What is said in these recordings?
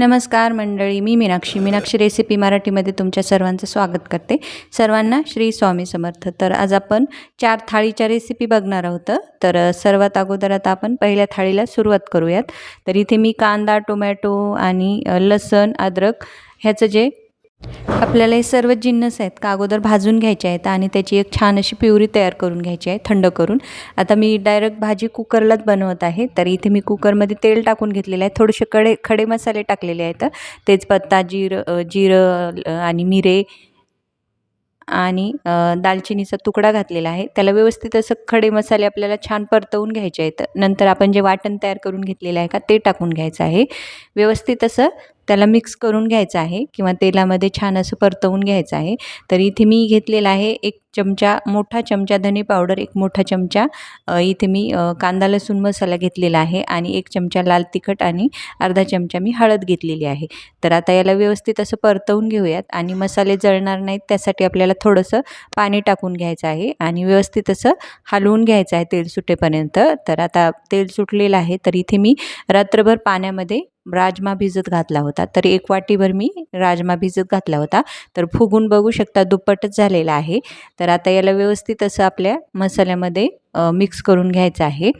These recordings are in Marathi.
नमस्कार मंडळी मी मीनाक्षी. मीनाक्षी रेसिपी मराठीमध्ये तुमच्या सर्वांचं स्वागत करते. सर्वांना श्री स्वामी समर्थ. तर आज आपण चार थाळीच्या रेसिपी बघणार आहोत. तर सर्वात अगोदर आता आपण पहिल्या थाळीला सुरुवात करूयात. तर इथे मी कांदा टोमॅटो आणि लसूण लसण अद्रक ह्याचं जे आपल्याला हे सर्व जिन्नस आहेत का अगोदर भाजून घ्यायचे आहेत आणि त्याची एक छान अशी प्युरी तयार करून घ्यायची आहे थंड करून. आता मी डायरेक्ट भाजी कुकरलाच बनवत आहे तर इथे मी कुकरमध्ये तेल टाकून घेतलेलं आहे. थोडेसे कडे खडे मसाले टाकलेले आहेत. तेजपत्ता जिरं जिरं आणि मिरे आणि दालचिनीचा तुकडा घातलेला आहे. त्याला व्यवस्थित असं खडे मसाले आपल्याला छान परतवून घ्यायचे आहेत. नंतर आपण जे वाटण तयार करून घेतलेलं आहे का ते टाकून घ्यायचं आहे. व्यवस्थित असं त्याला मिक्स करून घ्यायचं आहे किंवा तेलामध्ये छान असं परतवून घ्यायचं आहे. तर इथे मी घेतलेला आहे एक चमचा मोठा चमचा धने पावडर एक मोठा चमचा इथे मी कांदा लसूण मसाला घेतलेला आहे आणि एक चमचा लाल तिखट आणि अर्धा चमचा मी हळद घेतलेली आहे. तर आता याला व्यवस्थित असं परतवून घेऊयात आणि मसाले जळणार नाहीत त्यासाठी आपल्याला थोडंसं पाणी टाकून घ्यायचं आहे आणि व्यवस्थित असं हलवून घ्यायचं आहे तेल सुटेपर्यंत. तर आता तेल सुटलेलं आहे तर इथे मी रात्रभर पाण्यामध्ये राजमा भिजत घातला होता. तर एक वाटीभर मी राजमा भिजत घातला होता. तर फुगून बघू शकता दुप्पटच झालेला आहे. तर आता याला व्यवस्थित असं आपल्या मसाल्यामध्ये मिक्स करून घ्यायचं आहे.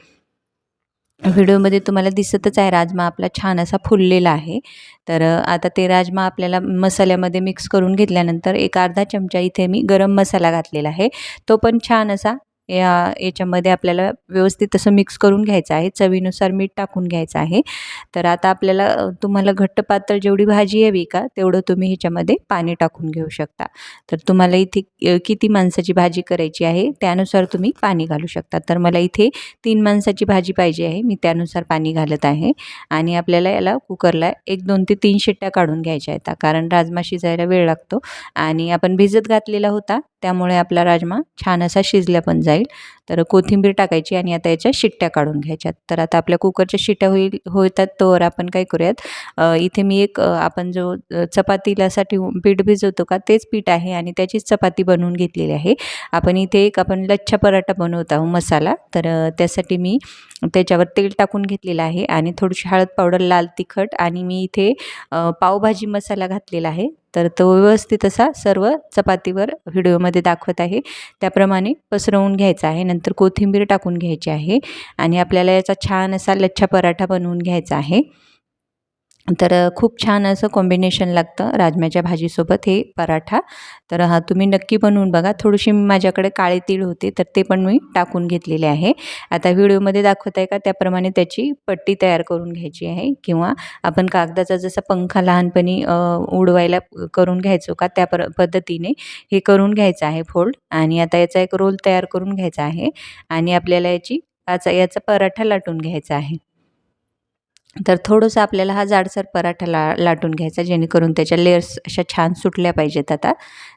व्हिडिओमध्ये तुम्हाला दिसतच आहे राजमा आपला छान असा फुललेला आहे. तर आता ते राजमा आपल्याला मसाल्यामध्ये मिक्स करून घेतल्यानंतर एक अर्धा चमचा इथे मी गरम मसाला घातलेला आहे. तो पण छान असा या याच्यामध्ये आपल्याला व्यवस्थित असं मिक्स करून घ्यायचं आहे. चवीनुसार मीठ टाकून घ्यायचं आहे. तर आता आपल्याला तुम्हाला घट्ट पातळ जेवढी भाजी हवी का तेवढं तुम्ही ह्याच्यामध्ये पाणी टाकून घेऊ शकता. तर तुम्हाला इथे किती माणसाची भाजी करायची आहे त्यानुसार तुम्ही पाणी घालू शकता. तर मला इथे तीन माणसाची भाजी पाहिजे आहे मी त्यानुसार पाणी घालत आहे. आणि आपल्याला याला कुकरला एक दोन ते तीन शिट्ट्या काढून घ्यायच्या आहेत. कारण राजमा शिजायला वेळ लागतो. आणि आपण भिजत घातलेला होता त्यामुळे आपला राजमा छान असा शिजला पण जाईल. तर कोथिंबीर टाकायची आणि आता याच्या शिट्ट्या काढून घ्यायच्यात. तर आता आपल्या कुकरच्या शिट्ट्या होईल होतात तोवर आपण काय करूयात इथे मी एक आपण जो चपातीलासाठी पीठ भिजवतो का तेच पीठ आहे आणि त्याचीच चपाती बनवून घेतलेली आहे. आपण इथे एक आपण लच्छा पराठा बनवत आहोत मसाला तर त्यासाठी मी त्याच्यावर तेल टाकून घेतलेलं आहे आणि थोडीशी हळद पावडर लाल तिखट आणि मी इथे पावभाजी मसाला घातलेला आहे. तर तो व्यवस्थित असा सर्व चपातीवर व्हिडिओमध्ये दाखवत आहे. त्याप्रमाणे पसरवून घ्यायचा आहे. नंतर कोथिंबीर टाकून घ्यायची आहे आणि आपल्याला याचा छान असा लच्छा पराठा बनवून घ्यायचा आहे. तर खूप छान असं कॉम्बिनेशन लागतं राजम्याच्या भाजीसोबत हे पराठा. तर हा तुम्ही नक्की बनवून बघा. थोडीशी माझ्याकडे काळे तीळ होते तर ते पण मी टाकून घेतलेले आहे. आता व्हिडिओमध्ये दाखवत आहे का? त्याप्रमाणे त्याची पट्टी तयार करून घ्यायची आहे किंवा आपण कागदाचा जसा पंखा लहानपणी उडवायला करून घ्यायचो का? त्या पर पद्धतीने हे करून घ्यायचं आहे फोल्ड आणि आता याचा एक रोल तयार करून घ्यायचा आहे आणि आपल्याला याची याचा याचा पराठा लाटून घ्यायचा आहे. तर थोडंसं आपल्याला हा जाडसर पराठा ला लाटून घ्यायचा जेणेकरून त्याच्या लेयर्स अशा छान सुटल्या पाहिजेत आता.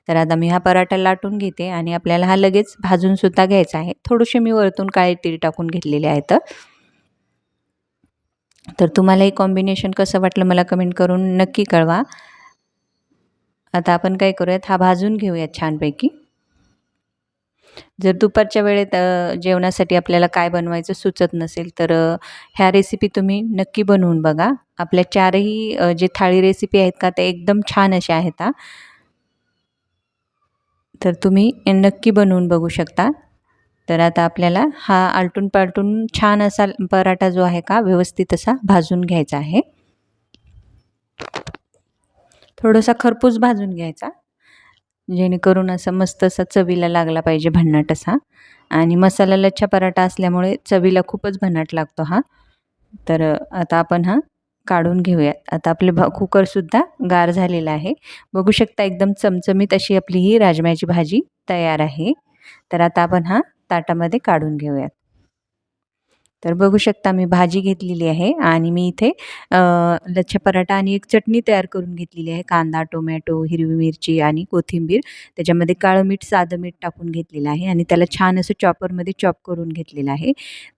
तर आता मी हा पराठा लाटून घेते आणि आपल्याला हा लगेच भाजूनसुद्धा घ्यायचा आहे. थोडीशी मी वरतून काळे तीळ टाकून घेतलेले आहेत तर. तुम्हाला हे कॉम्बिनेशन कसं वाटलं मला कमेंट करून नक्की कळवा. आता आपण काय करूयात? हा भाजून घेऊयात छानपैकी. जर दुपारच्या वेळेत जेवणासाठी आपल्याला काय बनवायचं सुचत नसेल तर ह्या रेसिपी तुम्ही नक्की बनवून बघा. आपल्या चारही जे थाळी रेसिपी आहेत का त्या एकदम छान अशा आहेत तर तुम्ही नक्की बनवून बघू शकता. तर आता आपल्याला हा आलटून पालटून छान असा पराठा जो आहे का व्यवस्थित असा भाजून घ्यायचा आहे. थोडासा खरपूस भाजून घ्यायचा. जेणेकरून असं मस्त असा चवीला लागला पाहिजे भन्नाट असा. आणि मसाला लच्छा पराठा असल्यामुळे चवीला खूपच भन्नाट लागतो हा. तर आता आपण हा काढून घेऊयात. आता आपले भ कुकरसुद्धा गार झालेला आहे. बघू शकता एकदम चमचमीत अशी आपली ही राजम्याची भाजी तयार आहे. तर आता आपण हा ताटामध्ये काढून घेऊयात. तर बघू शकता मी भाजी घेतलेली आहे आणि मी इथे लच्छा पराठा आणि एक चटणी तयार करून घेतलेली आहे. कांदा टोमॅटो हिरवी मिरची आणि कोथिंबीर. त्याच्यामध्ये काळं मीठ साधं मीठ टाकून घेतलेलं आहे आणि त्याला छान असं चॉपरमध्ये चॉप करून घेतलेलं आहे.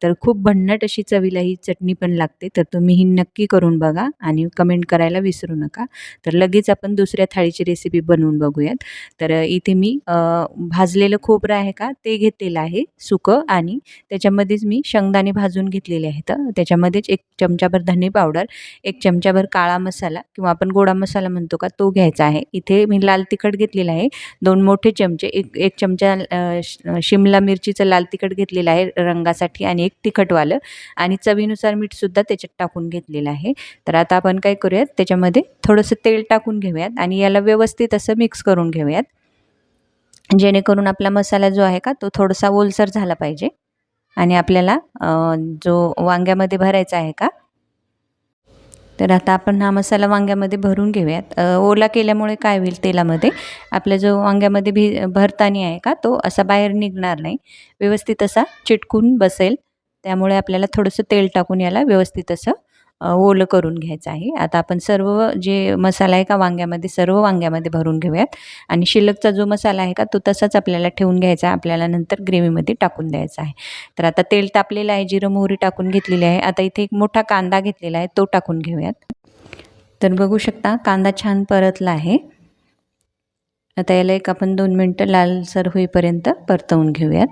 तर खूप भन्नट अशी चवीला ही चटणी पण लागते. तर तुम्ही ही नक्की करून बघा आणि कमेंट करायला विसरू नका. तर लगेच आपण दुसऱ्या थाळीची रेसिपी बनवून बघूयात. तर इथे मी भाजलेलं खोबरं आहे का? ते घेतलेलं आहे सुकं आणि त्याच्यामध्येच मी शेंगदाणे भाजून भाजून घेतलेले आहेत त्याच्यामध्येच एक चमचाभर धने पावडर एक चमचाभर काळा मसाला किंवा आपण गोडा मसाला म्हणतो का तो घ्यायचा आहे. इथे मी लाल तिखट घेतलेला आहे. दोन मोठे चमचे एक एक चमचा शिमला मिरचीचं लाल तिखट घेतलेलं आहे रंगासाठी आणि एक तिखटवालं आणि चवीनुसार मीठसुद्धा त्याच्यात टाकून घेतलेलं आहे. तर आता आपण काय करूयात त्याच्यामध्ये थोडंसं तेल टाकून घेऊयात आणि याला व्यवस्थित असं मिक्स करून घेऊयात. जेणेकरून आपला मसाला जो आहे का तो थोडासा ओलसर झाला पाहिजे. आणि आपल्याला जो वांग्यामध्ये भरायचा आहे का? तर आता आपण हा मसाला वांग्यामध्ये भरून घेऊयात. ओला केल्यामुळे काय होईल तेलामध्ये? आपला जो वांग्यामध्ये भी भरताना आहे का तो असा बाहेर निघणार नाही. व्यवस्थित असा चिटकून बसेल. त्यामुळे आपल्याला थोडंसं तेल टाकून याला व्यवस्थित असं ओलं करून घ्यायचं आहे. आता आपण सर्व जे मसाला आहे का वांग्यामध्ये सर्व वांग्यामध्ये भरून घेऊयात. आणि शिल्लकचा जो मसाला आहे का तो तसाच आपल्याला ठेवून घ्यायचा आहे. आपल्याला नंतर ग्रेव्हीमध्ये टाकून द्यायचा आहे. तर आता तेल तापलेलं आहे जिरं मोहरी टाकून घेतलेली आहे. आता इथे एक मोठा कांदा घेतलेला आहे तो टाकून घेऊयात. तर बघू शकता कांदा छान परतला आहे. आता याला एक आपण दोन मिनटं लालसर होईपर्यंत परतवून घेऊयात.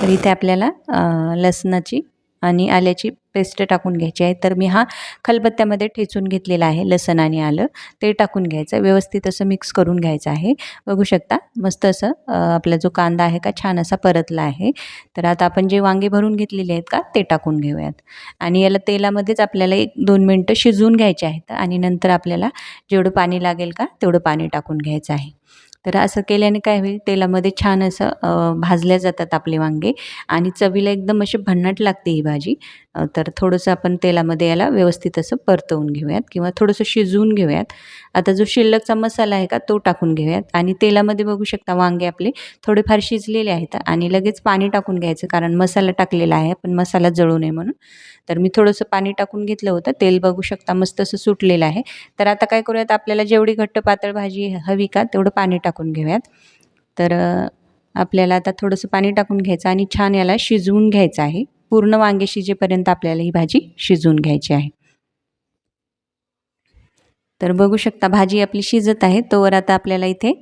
तर इथे आपल्याला लसणाची आणि आल्याची पेस्ट टाकून घ्यायची आहे. तर मी हा खलबत्त्यामध्ये ठेचून घेतलेला आहे. लसण आणि आलं. ते टाकून घ्यायचं. व्यवस्थित असं मिक्स करून घ्यायचं आहे. बघू शकता मस्त असं आपला जो कांदा आहे का छान असा परतला आहे. तर आता आपण जे वांगे भरून घेतलेले आहेत का ते टाकून घेऊयात. आणि याला तेलामध्येच आपल्याला एक दोन मिनटं शिजवून घ्यायचे आहेत. आणि नंतर आपल्याला जेवढं पाणी लागेल का तेवढं पाणी टाकून घ्यायचं आहे. तर असं केल्याने काय होईल तेलामध्ये छान असं भाजल्या जातात आपले वांगे आणि चवीला एकदम अशी भन्नाट लागते ही भाजी. तर थोडंसं आपण तेलामध्ये याला व्यवस्थित असं परतवून घेऊयात किंवा थोडंसं शिजवून घेऊयात. आता जो शिल्लकचा मसाला आहे का तो टाकून घेऊयात. आणि तेलामध्ये बघू शकता वांगे आपले थोडेफार शिजलेले आहेत आणि लगेच पाणी टाकून घ्यायचं कारण मसाला टाकलेला आहे पण मसाला जळू नये म्हणून. तर मी थोडंसं पाणी टाकून घेतलं होतं. तेल बघू शकता मस्त असं सुटलेलं आहे. तर आता काय करूयात आपल्याला जेवढी घट्ट पातळ भाजी हवी का तेवढं पाणी टाकून घेऊयात. तर आपल्याला आता थोडंसं पाणी टाकून घ्यायचं आणि छान याला शिजवून घ्यायचं आहे. पूर्ण वांगे शिजेपर्यंत आपल्याला ही भाजी शिजवून घ्यायची आहे. तर बघू शकता भाजी आपली शिजत आहे तोवर आता आपल्याला इथे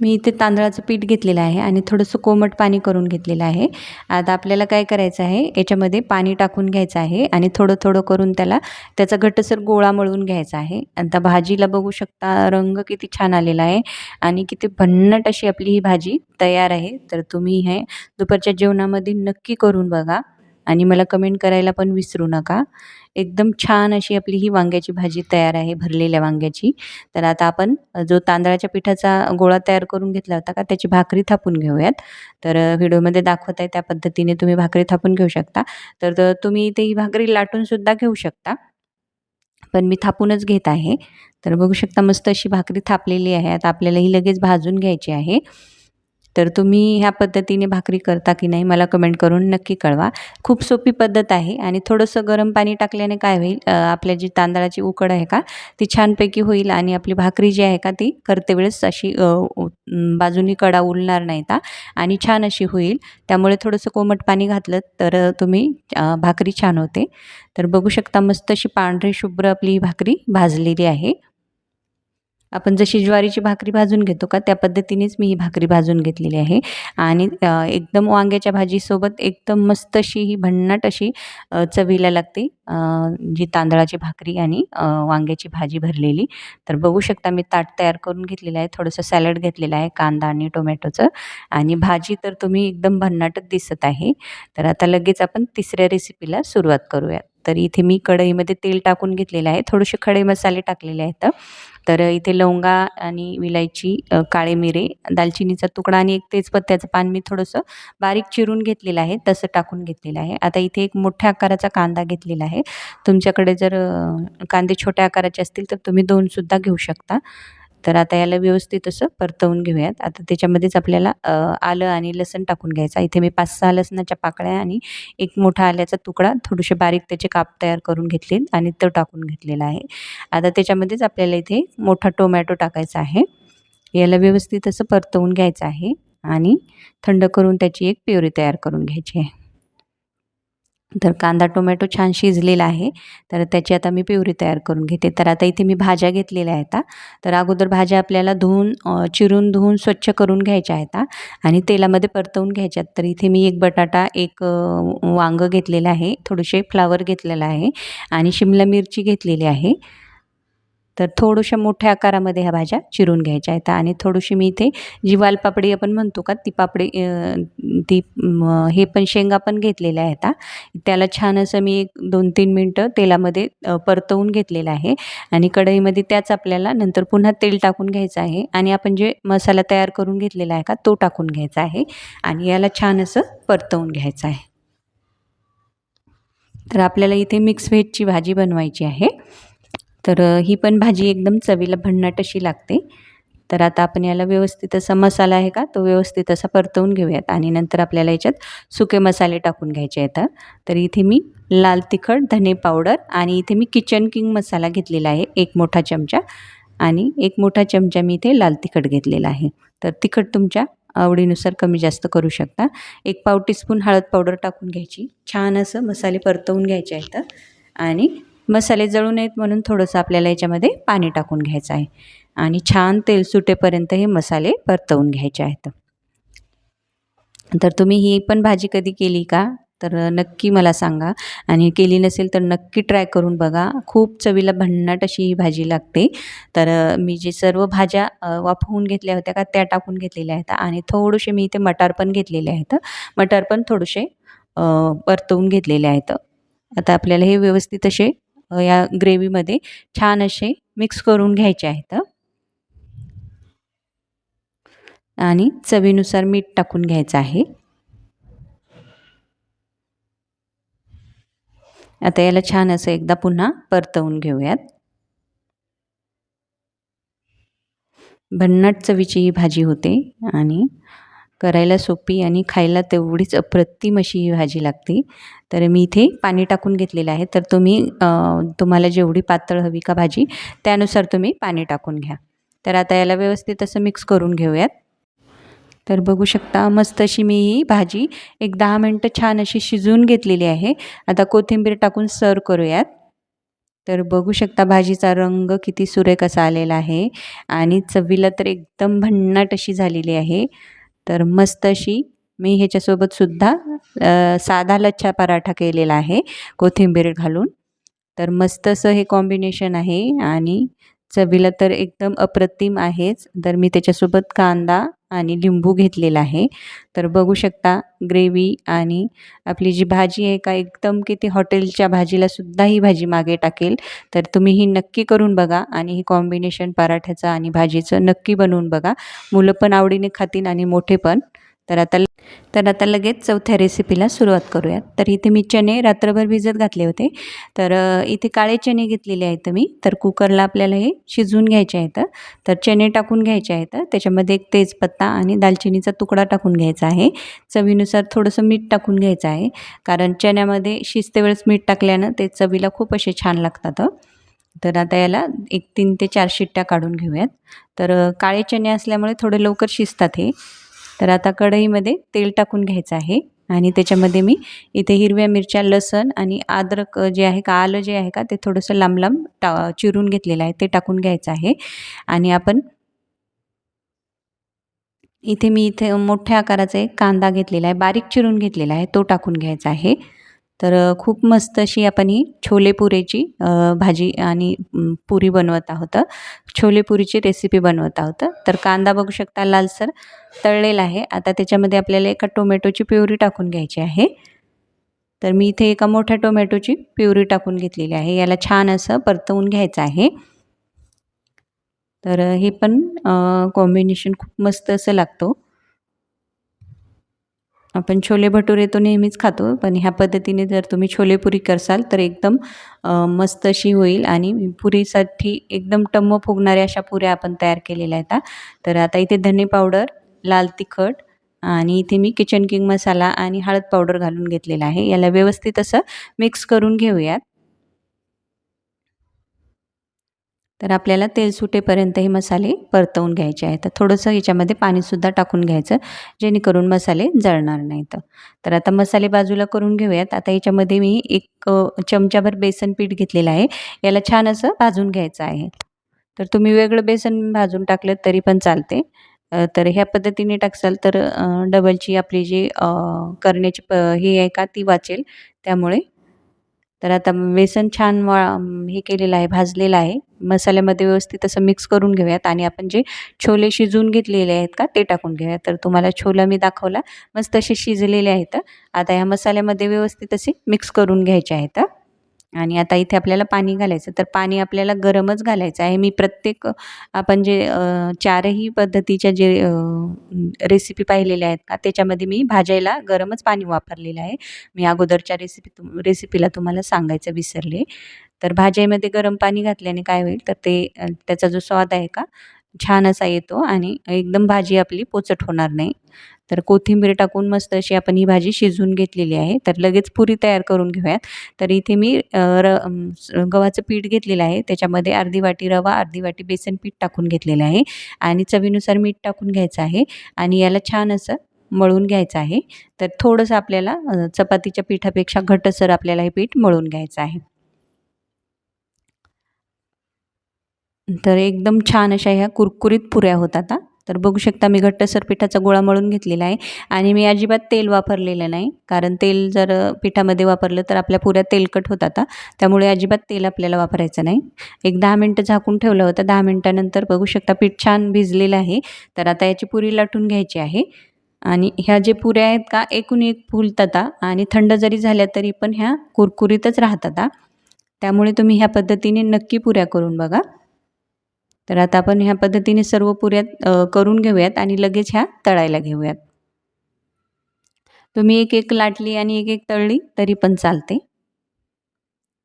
मी इथे तांदळाचं पीठ घेतलेलं आहे आणि थोडंसं कोमट पाणी करून घेतलेलं आहे. आता आपल्याला काय करायचं आहे याच्यामध्ये पाणी टाकून घ्यायचं आहे आणि थोडं थोडं करून त्याला त्याचा घट्टसर गोळा मळून घ्यायचा आहे. आता भाजीला बघू शकता रंग किती छान आलेला आहे आणि किती भन्नट अशी आपली ही भाजी तयार आहे. तर तुम्ही हे दुपारच्या जेवणामध्ये नक्की करून बघा. आणि मला कमेंट करायला पण विसरू नका. एकदम छान अशी आपली ही वांग्याची भाजी तयार आहे भरलेल्या वांग्याची. तर आता आपण जो तांदळाच्या पिठाचा गोळा तयार करून घेतला होता का त्याची भाकरी थापून घेऊयात. तर व्हिडिओमध्ये दाखवत आहे त्या पद्धतीने तुम्ही भाकरी थापून घेऊ शकता. तर तुम्ही इथे ही भाकरी लाटूनसुद्धा घेऊ शकता. पण मी थापूनच घेत आहे. तर बघू शकता मस्त अशी भाकरी थापलेली आहे. आता आपल्याला ही लगेच भाजून घ्यायची आहे. तर तुम्ही ह्या पद्धतीने भाकरी करता की नाही मला कमेंट करून नक्की कळवा. खूप सोपी पद्धत आहे आणि थोडंसं गरम पाणी टाकल्याने काय होईल आपल्या जी तांदळाची उकड आहे का ती छानपैकी होईल आणि आपली भाकरी जी आहे का ती करते वेळेस अशी बाजूनी कडा उलणार नाही हा. आणि छान अशी होईल. त्यामुळे थोडंसं कोमट पाणी घातलं तर तुम्ही भाकरी छान होते. तर बघू शकता मस्त अशी पांढरी शुभ्र आपली भाकरी भाजलेली आहे. आपण जशी ज्वारीची भाकरी भाजून घेतो का त्या पद्धतीनेच मी ही भाकरी भाजून घेतलेली आहे. आणि एकदम वांग्याच्या भाजीसोबत एकदम मस्त अशी ही भन्नाट अशी चवीला लागते जी तांदळाची भाकरी आणि वांग्याची भाजी भरलेली. तर बघू शकता मी ताट तयार करून घेतलेलं आहे. थोडंसं सॅलड घेतलेलं आहे कांदा आणि टोमॅटोचं. आणि भाजी तर तुम्ही एकदम भन्नाटच दिसत आहे. तर आता लगेच आपण तिसऱ्या रेसिपीला सुरुवात करूयात. तर इथे मी कढईमध्ये तेल टाकून घेतलेलं आहे. थोडेसे खडे मसाले टाकलेले आहेत. तर इथे लवंगा आणि विलायची काळे मिरे दालचिनीचा तुकडा आणि एक तेजपत्त्याचं पान मी थोडंसं बारीक चिरून घेतलेलं आहे. तसं टाकून घेतलेलं आहे. आता इथे एक मोठ्या आकाराचा कांदा घेतलेला आहे. तुमच्याकडे जर कांदे छोट्या आकाराचे असतील तर तुम्ही दोनसुद्धा घेऊ शकता. तर आता याला व्यवस्थित असं परतवून घेऊयात. आता त्याच्यामध्येच आपल्याला आलं आणि लसण टाकून घ्यायचं. इथे मी पाच सहा लसणाच्या पाकळ्या आणि एक मोठा आल्याचा तुकडा थोडेसे बारीक त्याचे काप तयार करून घेतले आणि तो टाकून घेतलेला आहे. आता त्याच्यामध्येच आपल्याला इथे मोठा टोमॅटो टाकायचा आहे. याला व्यवस्थित असं परतवून घ्यायचं आहे आणि थंड करून त्याची एक प्युरी तयार करून घ्यायची आहे. तर कांदा टोमॅटो छान शिजलेला आहे. तर त्याची आता मी प्युरी तयार करून घेते. तर आता इथे मी भाज्या घेतलेल्या आहेत तर अगोदर भाज्या आपल्याला धुवून चिरून धुवून स्वच्छ करून घ्यायच्या आहेत आणि तेलामध्ये परतवून घ्यायच्यात तर इथे मी एक बटाटा एक वांगं घेतलेलं आहे. थोडेसे फ्लावर घेतलेलं आहे. आणि शिमला मिरची घेतलेली आहे. तर थोड्याशा मोठ्या आकारामध्ये ह्या भाज्या चिरून घ्यायच्या आहेत. आणि थोडीशी मी इथे जी वालपापडी आपण म्हणतो का ती पापडी ती हे पण शेंगा पण घेतलेल्या आहेत त्याला छान असं मी एक दोन तीन मिनटं तेलामध्ये परतवून घेतलेलं आहे. आणि कढईमध्ये त्याच आपल्याला नंतर पुन्हा तेल टाकून घ्यायचं आहे. आणि आपण जे मसाला तयार करून घेतलेला आहे का तो टाकून घ्यायचा आहे. आणि याला छान असं परतवून घ्यायचं आहे. तर आपल्याला इथे मिक्स व्हेजची भाजी बनवायची आहे. तर ही पण भाजी एकदम चवीला भन्नाट अशी लागते. तर आता आपण याला व्यवस्थित असा मसाला आहे का तो व्यवस्थित असा परतवून घेऊयात आणि नंतर आपल्याला याच्यात सुके मसाले टाकून घ्यायचे आहेत तर इथे मी लाल तिखट धने पावडर आणि इथे मी किचन किंग मसाला घेतलेला आहे एक मोठा चमचा. आणि एक मोठा चमचा मी इथे लाल तिखट घेतलेला आहे. तर तिखट तुमच्या आवडीनुसार कमी जास्त करू शकता. एक पाव टीस्पून हळद पावडर टाकून घ्यायची. छान असं मसाले परतवून घ्यायचे आहेत आणि मसाले जळू नयेत म्हणून थोडंसं आपल्याला याच्यामध्ये पाणी टाकून घ्यायचं आहे. आणि छान तेल सुटेपर्यंत हे मसाले परतवून घ्यायचे आहेत. तर तुम्ही ही पण भाजी कधी केली का? तर नक्की मला सांगा. आणि केली नसेल तर नक्की ट्राय करून बघा. खूप चवीला भन्नाट अशी ही भाजी लागते. तर मी जे सर्व भाज्या वाफवून घेतल्या होत्या का त्या टाकून घेतलेल्या आहेत. आणि थोडेसे मी इथे मटार पण घेतलेले आहेत. मटार पण थोडेसे परतवून घेतलेले आहेत. आता आपल्याला हे व्यवस्थित असे या ग्रेव्हीमध्ये छान असे मिक्स करून घ्यायचे आहेत. आणि चवीनुसार मीठ टाकून घ्यायचं आहे. आता याला छान असं एकदा पुन्हा परतवून घेऊयात. भन्नाट चवीची ही भाजी होते आणि करायला सोपी आणि खायला तेवढीच अप्रतिम अशी ही भाजी लागते. तर मी इथे पाणी टाकून घेतलेलं आहे. तर तुम्ही तुम्हाला जेवढी पातळ हवी का भाजी त्यानुसार तुम्ही पाणी टाकून घ्या. तर आता याला व्यवस्थित असं मिक्स करून घेऊयात. तर बघू शकता मस्त अशी मी ही भाजी एक दहा मिनटं छान अशी शिजवून घेतलेली आहे. आता कोथिंबीर टाकून सर्व करूयात. तर बघू शकता भाजीचा रंग किती सुरेख असा आलेला आहे. आणि चवीला तर एकदम भन्नाट अशी झालेली आहे. तर मस्त अशी मी ह्याच्यासोबत सुद्धा साधा लच्छा पराठा केलेला आहे कोथिंबीर घालून. तर मस्त असं हे कॉम्बिनेशन आहे आणि चवीला तर एकदम अप्रतिम आहेच. तर मी त्याच्यासोबत कांदा आणि लिंबू घेतलेला आहे. तर बघू शकता ग्रेव्ही आणि आपली जी भाजी आहे का एकदम किती हॉटेलच्या भाजीला सुद्धा ही भाजी मागे टाकेल. तर तुम्ही ही नक्की करून बघा आणि ही कॉम्बिनेशन पराठ्याचं आणि भाजीचं नक्की बनवून बघा. मुलं पण आवडीने खातील आणि मोठे पण. तर आता तर आता लगेच चौथ्या रेसिपीला सुरुवात करूयात. तर इथे मी चणे रात्रभर भिजत घातले होते. तर इथे काळे चणे घेतलेले आहेत मी. तर कुकरला आपल्याला हे शिजवून घ्यायचे आहेत. तर चणे टाकून घ्यायचे आहेत. त्याच्यामध्ये एक तेजपत्ता आणि दालचिनीचा तुकडा टाकून घ्यायचा आहे. चवीनुसार थोडंसं मीठ टाकून घ्यायचं आहे. कारण चण्यामध्ये शिजते वेळेस मीठ टाकल्यानं ते चवीला खूप असे छान लागतात तर आता याला एक तीन ते चार शिट्ट्या काढून घेऊयात. तर काळे चणे असल्यामुळे थोडे लवकर शिजतात हे. तर आता कढईमध्ये तेल टाकून घ्यायचं आहे. आणि त्याच्यामध्ये मी इथे हिरव्या मिरच्या लसण आणि अद्रक जे आहे का आलं जे आहे का ते थोडंसं लांब लांब टा चिरून घेतलेलं आहे. ते टाकून घ्यायचं आहे. आणि आपण इथे मी इथे मोठ्या आकाराचा एक कांदा घेतलेला आहे. बारीक चिरून घेतलेला आहे. तो टाकून घ्यायचा आहे. तर खूप मस्त अशी आपण ही छोले पुरेची भाजी आणि पुरी बनवत आहोत. छोले पुरीची रेसिपी बनवत आहोत. तर कांदा बघू शकता लालसर तळलेला आहे. आता त्याच्यामध्ये आपल्याला एका टोमॅटोची प्युरी टाकून घ्यायची आहे. तर मी इथे एका मोठ्या टोमॅटोची प्युरी टाकून घेतलेली आहे. याला छान असं परतवून घ्यायचं आहे. तर हे पण कॉम्बिनेशन खूप मस्त असं लागतो. आपण छोले भटुरे तो नेहमीच खातो पण ह्या पद्धतीने जर तुम्ही छोलेपुरी करसाल तर एकदम मस्त अशी होईल आणि पुरीसाठी एकदम टम्म फुगणाऱ्या अशा पुऱ्या आपण तयार केलेल्या आहेत तर आता इथे धने पावडर लाल तिखट आणि इथे मी किचन किंग मसाला आणि हळद पावडर घालून घेतलेला आहे. याला व्यवस्थित असं मिक्स करून घेऊयात. तर आपल्याला तेल सुटेपर्यंत हे मसाले परतवून घ्यायचे आहेत. तर थोडंसं याच्यामध्ये पाणीसुद्धा टाकून घ्यायचं जेणेकरून मसाले जळणार नाहीत. तर आता मसाले बाजूला करून घेऊयात. आता याच्यामध्ये मी एक चमच्याभर चमचाभर बेसन पीठ घेतलेलं आहे. याला छान असं भाजून घ्यायचं आहे. तर तुम्ही वेगळं बेसन भाजून टाकलं तरी पण चालते. तर ह्या पद्धतीने टाकसाल तर डबलची आपली जी करण्याची प हे आहे का ती वाचेल. त्यामुळे तर आता बेसन छान वा हे केलेलं आहे भाजलेलं आहे. मसाल्यामध्ये व्यवस्थित असं मिक्स करून घेऊयात आणि आपण जे छोले शिजवून घेतलेले आहेत का ते टाकून घेऊयात. तर तुम्हाला छोला मी दाखवला मस्त असे शिजलेले आहेत. आता ह्या मसाल्यामध्ये व्यवस्थित असे मिक्स करून घ्यायचे आहेत. आणि आता इथे आपल्याला पाणी घालायचं तर पाणी आपल्याला गरमच घालायचं आहे. मी प्रत्येक आपण जे चारही पद्धतीच्या जे रेसिपी पाहिलेल्या आहेत का त्याच्यामध्ये मी भाजायला गरमच पाणी वापरलेलं आहे. मी अगोदरच्या रेसिपी तुम रेसिपीला तुम्हाला सांगायचं विसरले. तर भाज्यामध्ये गरम पाणी घातल्याने काय होईल तर ते त्याचा जो स्वाद आहे का छान असा येतो आणि एकदम भाजी आपली पोचट होणार नाही. तर कोथिंबीर टाकून मस्त अशी आपण ही भाजी शिजवून घेतलेली आहे. तर लगेच पुरी तयार करून घेऊयात. तर इथे मी र गव्हाचं पीठ घेतलेलं आहे. त्याच्यामध्ये अर्धी वाटी रवा अर्धी वाटी बेसन पीठ टाकून घेतलेलं आहे. आणि चवीनुसार मीठ टाकून घ्यायचं आहे आणि याला छान असं मळून घ्यायचं आहे. तर थोडंसं आपल्याला चपातीच्या पिठापेक्षा घटसर आपल्याला हे पीठ मळून घ्यायचं आहे. तर एकदम छान अशा ह्या कुरकुरीत पुऱ्या होतात हा. तर बघू शकता मी घट्टसर पिठाचा गोळा मळून घेतलेला आहे. आणि मी अजिबात तेल वापरलेलं नाही. कारण तेल जर पिठामध्ये वापरलं तर आपल्या पुऱ्या तेलकट होतात त्यामुळे अजिबात तेल आपल्याला वापरायचं नाही. एक दहा मिनटं झाकून ठेवलं होतं. दहा मिनटानंतर बघू शकता पीठ छान भिजलेलं आहे. तर आता याची पुरी लाटून घ्यायची आहे. आणि ह्या जे पुऱ्या आहेत का एकूण एक फुलतात आणि थंड जरी झाल्या तरी पण ह्या कुरकुरीतच राहतात त्यामुळे तुम्ही ह्या पद्धतीने नक्की पुऱ्या करून बघा. तर आता आपण ह्या पद्धतीने सर्व पुऱ्या करून घेऊयात आणि लगेच ह्या तळायला घेऊयात. तुम्ही एक एक लाटली आणि एक एक तळली तरी पण चालते.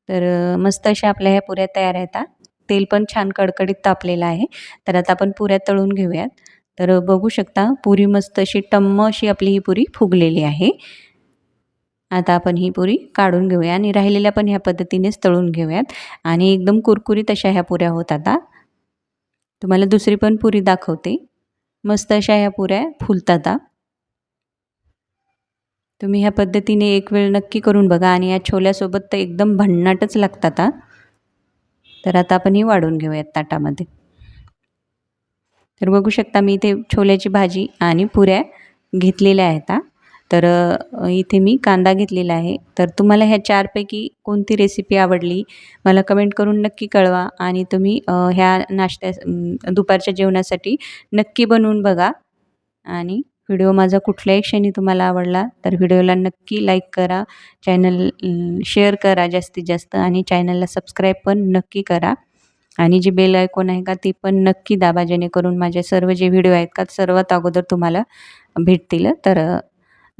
तर मस्त अशा आपल्या ह्या पुऱ्या तयार आहेत. तेल पण छान कडकडीत तापलेलं आहे. तर आता आपण पुऱ्या तळून घेऊयात. तर बघू शकता पुरी मस्त अशी टम्म अशी आपली ही पुरी फुगलेली आहे. आता आपण ही पुरी काढून घेऊया आणि राहिलेल्या पण ह्या पद्धतीनेच तळून घेऊयात. आणि एकदम कुरकुरीत अशा ह्या पुऱ्या होत आता तुम्हाला दुसरी पण पुरी दाखवते. मस्त अशा ह्या पुऱ्या फुलतात तुम्ही ह्या पद्धतीने एक वेळ नक्की करून बघा आणि या छोल्यासोबत तर एकदम भन्नाटच लागतात तर आता आपण ही वाढून घेऊयात ताटामध्ये. तर बघू शकता मी इथे छोल्याची भाजी आणि पुऱ्या घेतलेल्या आहेत तर इथे मी कांदा घेतलेला आहे. तर तुम्हाला ह्या चारपैकी कोणती रेसिपी आवडली मला कमेंट करून नक्की कळवा आणि तुम्ही ह्या नाश्त्या दुपारच्या जेवणासाठी नक्की बनवून बघा. आणि व्हिडिओ माझा कुठल्याही क्षणी तुम्हाला आवडला तर व्हिडिओला नक्की लाईक करा. चॅनल शेअर करा जास्तीत जास्त आणि चॅनलला सबस्क्राईब पण नक्की करा. आणि जी बेल आयकॉन आहे का ती पण नक्की दाबा जेणेकरून माझे सर्व जे व्हिडिओ आहेत का सर्वात अगोदर तुम्हाला भेटतील. तर